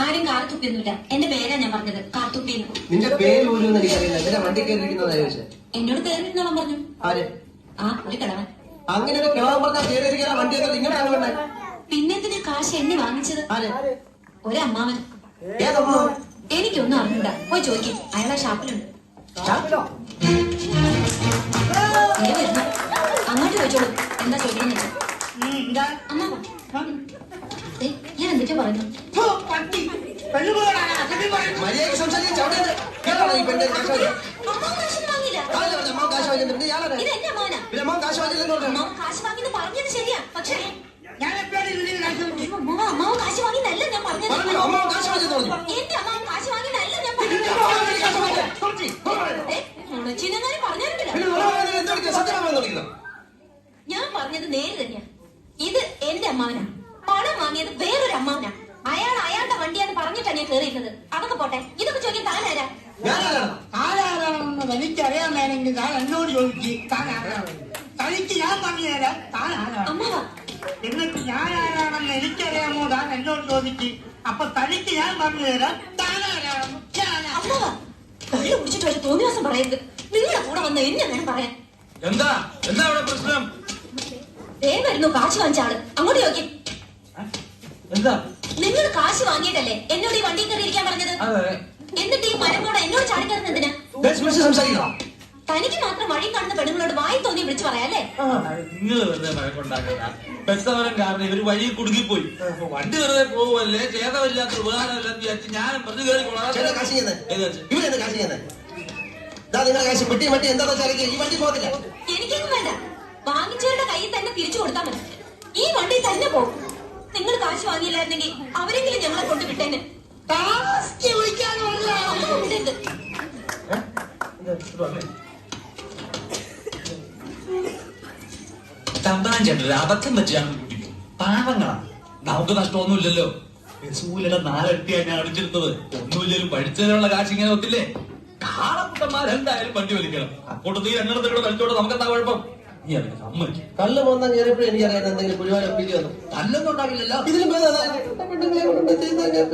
ആരും എന്റെ പേരാ ഞാൻ പറഞ്ഞത് നിന്റെ പേര് പോലും വണ്ടി എന്നോട് കയറിയിരുന്നോളം പറഞ്ഞു. ആര്? ആ അങ്ങനെ ഒരു കിളവൻ വണ്ടിയൊക്കെ പിന്നെന്തിനാ കാശ് എന്നെ വാങ്ങിച്ചത്? ഒരമ്മാവൻ. എനിക്കൊന്നും അറിഞ്ഞൂടാ. പോയി ചോദിക്കും. അയാളെ ഷാപ്പിലുണ്ട്. അങ്ങോട്ട് ചോദിച്ചോളൂ. എന്താ ചോദിക്കുന്നത് അമ്മ ഞാൻ എന്തൊക്കെയോ പറഞ്ഞു മര്യാദയ്ക്ക് സംസാരിക്കാൻ ചവിട്ടരുത്. കേട്ടാണോ ഈ പെണ്ണിന്റെ കാശ് വാങ്ങിയത്? അമ്മാവൻ കാശ് വാങ്ങിയത്? പിന്നെ അമ്മാവനാ പിന്നെ അമ്മാവൻ കാശ് വാങ്ങിയില്ലെന്ന് പറഞ്ഞോ? കാശ് വാങ്ങിന്ന് പറഞ്ഞത് ശരിയാ പക്ഷേ ഞാൻ എപ്പോഴും ഇതിൽ കാശ് കൊടുക്കും. അമ്മാവ കാശ് വാങ്ങിന്നല്ല ഞാൻ പറഞ്ഞത് പറഞ്ഞോ, കാശ് വാങ്ങിയെന്ന് പറഞ്ഞു. എന്റെ അമ്മാവൻ കാശ് വാങ്ങിന്നല്ല ഞാൻ പറഞ്ഞത് വാങ്ങിയത്. ചിന്നങ്ങാനും പറഞ്ഞിട്ടില്ല. ഞാൻ പറഞ്ഞത് നേര് തന്നെയാ ഇത് എന്റെ അമ്മാവനാ. പണം വാങ്ങിയത് വേറൊരു അമ്മാവനാ. അയാൾ അയാളുടെ വണ്ടിയാന്ന് പറഞ്ഞിട്ടാണ് ഞാൻ കേറിയിരുന്നത്. അതൊക്കെ പോട്ടെ. ഇതൊക്കെ ചോദിക്കാൻ താനാരാ? ഞാനാരാണ്? ആരാരാണെന്ന് എനിക്കറിയാൻ വേണമെങ്കിൽ താൻ എന്നോട് ചോദിച്ചു താൻ ആരാണ്? തനിക്ക് ഞാൻ പറഞ്ഞുതരാം താൻ ആരാണ്? അമ്മാവാ. എന്നിട്ട് ഞാൻ ആരാണെന്ന് എനിക്കറിയാമോ? താൻ എന്നോട് ചോദിച്ചു അപ്പൊ തനിക്ക് ഞാൻ പറഞ്ഞുതരാം തരാം. താൻ ആരാണ്? ഞാനാ. അമ്മാവാ. കള്ളു കുടിച്ചിട്ട് ഒരു തോന്നിവാസം പറയരുത്. നിങ്ങളുടെ കൂടെ വന്ന് എന്നെ വേണം പറയാൻ. എന്താ? എന്താ അവിടെ പ്രശ്നം? ദേ വരുന്നു കാശ് വാങ്ങിച്ച ആൾ അങ്ങോട്ട് നോക്കി എന്താ? നിങ്ങൾ കാശ് വാങ്ങിയിട്ടല്ലേ എന്നോട് ഈ വണ്ടി കയറിയിരിക്കാൻ പറഞ്ഞത്? അതെ എന്നിട്ട് ഈ മരം കൂടെ എന്നോട് ചാടിക്കയറുന്ന എന്തിനാ. തനിക്ക് മാത്രം വഴി കാണുന്ന പെണ്ണുങ്ങളോട് വായി തോന്നി വിളിച്ചു പറയാല്ലേ? നിങ്ങൾ വെറുതെ വഴക്കുണ്ടാക്കണ്ട. ബസ്സമരം കാരണം ഇവർ വഴി കുടുങ്ങിപ്പോയി. അപ്പൊ വണ്ടി വെറുതെ പോവല്ലേ? ചേതമില്ലാത്ത ഉപകാരമില്ലാന്ന് വിചാരിച്ച് ഞാനും പറഞ്ഞു ചേട്ടാ കാശ് ചെയ്യുന്നത്. കേറിക്കോളാം ഇവരെന്താ കാശ്? ചെയ്യുന്നത്? ദാ നിങ്ങളെ കാശ്. പെട്ടി മട്ടി എന്താ വെച്ചാൽ ഈ വണ്ടി പോകത്തില്ല. എനിക്കൊന്നും വേണ്ട. വാങ്ങിച്ചവരുടെ തിരിച്ചു കൊടുത്താൽ മതി. ഈ വണ്ടി തന്നെ പോകും. നിങ്ങൾ കാശ് വാങ്ങിയില്ലായിരുന്നെങ്കിൽ അവരെങ്കിലും ഞങ്ങളെ കൊണ്ട് വിട്ടേനെ. വിടരുത്. തമ്പാൻ ചേട്ടൻ അബദ്ധം വെച്ചാണ് കുട്ടിക്ക്. പാവങ്ങളാണ് നമുക്ക് നഷ്ടമൊന്നുമില്ലല്ലോ. റസൂലിയുടെ നാലട്ടിയാണ് ഞാൻ അടിച്ചിരുന്നത്. ഒന്നുമില്ലേലും പഠിച്ചതിനുള്ള കാശ് ഇങ്ങനെ ഒത്തില്ലേ? കാളപ്പുട്ടന്മാരെന്തായാലും വണ്ടി വലിക്കണം. അക്കൂട്ടത്തിൽ നീ തളിച്ചോട്ട് കൂടെ വലിച്ചോട്ട് നമുക്ക് എന്താ കുഴപ്പം? നീ അതിന് സമ്മതിച്ചു കല്ല് വന്നാൽ കയറിയപ്പോഴും എനിക്കറിയാൻ എന്തെങ്കിലും പുരുവാൻ ഒപ്പിക്കുന്നു കല്ലൊന്നും ഉണ്ടാകില്ലല്ലോ ഇതിലും ഭേദം അതാ. പെണ്ണുങ്ങളെ കൊണ്ട് ചെയ്യുന്നത് ഞാൻ